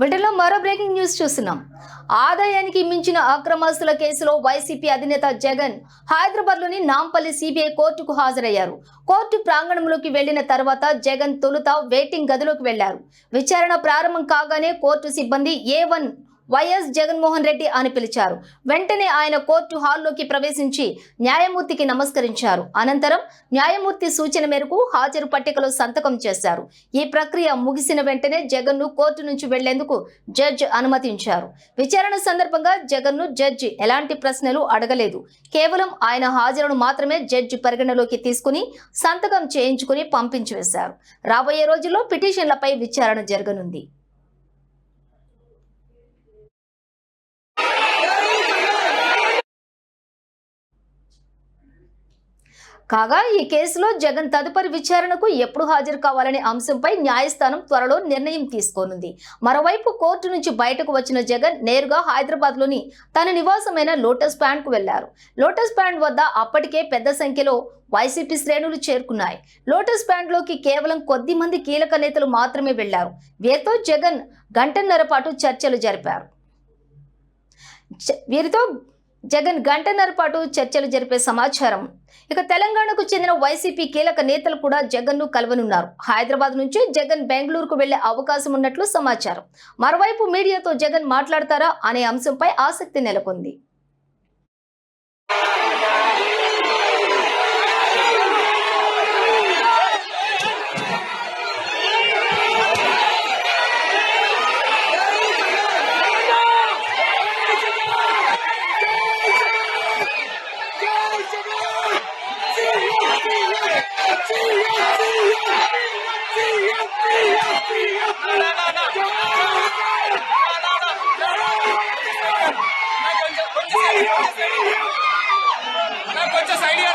వీటిలో మరో breaking news చూస్తున్నాం. ఆదాయానికి మించిన అక్రమస్తుల కేసులో వైసీపీ అధినేత జగన్ హైదరాబాద్లోని నాంపల్లి సిబిఐ కోర్టుకు హాజరయ్యారు. కోర్టు ప్రాంగణంలోకి వెళ్ళిన తర్వాత జగన్ తొలుత వెయిటింగ్ గదిలోకి వెళ్ళారు విచారణ ప్రారంభం కాగానే కోర్టు సిబ్బంది A one YS Jaganmohan Reddy అని పిలిచారు. వెంటనే ఆయన కోర్టు హాల్లోకి ప్రవేశించి న్యాయమూర్తికి నమస్కరించారు. అనంతరం న్యాయమూర్తి సూచన మేరకు హాజరు పట్టికలో సంతకం చేశారు. ఈ ప్రక్రియ ముగిసిన వెంటనే జగన్ను కోర్టు నుంచి వెళ్ళేందుకు జడ్జి అనుమతించారు. విచారణ సందర్భంగా జగన్ను జడ్జి ఎలాంటి ప్రశ్నలు అడగలేదు. కేవలం ఆయన హాజరును మాత్రమే జడ్జి పరిగణలోకి తీసుకుని సంతకం చేయించుకుని పంపించి వేశారు. రాబోయే రోజుల్లో పిటిషన్లపై విచారణ జరగనుంది. కాగా ఈ కేసులో జగన్ తదుపరి విచారణకు ఎప్పుడు హాజరు కావాలనే అంశంపై న్యాయస్థానం త్వరలో నిర్ణయం తీసుకోనుంది. మరోవైపు కోర్టు నుంచి బయటకు వచ్చిన జగన్ నేరుగా హైదరాబాద్లోని తన నివాసమైన లోటస్ ప్యాండ్కు వెళ్ళారు. లోటస్ ప్యాండ్ వద్ద అప్పటికే పెద్ద సంఖ్యలో వైసీపీ శ్రేణులు చేరుకున్నాయి. లోటస్ ప్యాండ్లోకి కేవలం కొద్ది మంది కీలక నేతలు మాత్రమే వెళ్ళారు. వీరితో జగన్ గంటన్నర పాటు చర్చలు జరిపారు. వీరితో జగన్ గంటన్నర పాటు చర్చలు జరిపే సమాచారం. ఇక తెలంగాణకు చెందిన వైసీపీ కీలక నేతలు కూడా జగన్ను కలవనున్నారు. హైదరాబాద్ నుంచి జగన్ బెంగళూరుకు వెళ్ళే అవకాశం ఉన్నట్లు సమాచారం. మరోవైపు మీడియాతో జగన్ మాట్లాడతారా అనే అంశంపై ఆసక్తి నెలకొంది. கொஞ்சம் சைடியா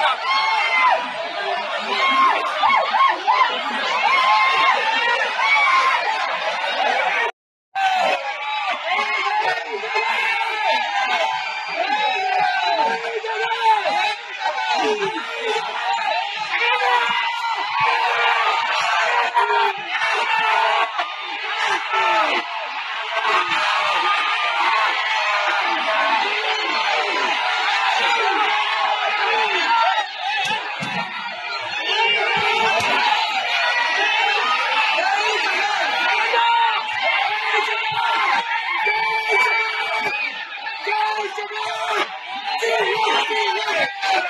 Thank you.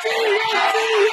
敬业敬业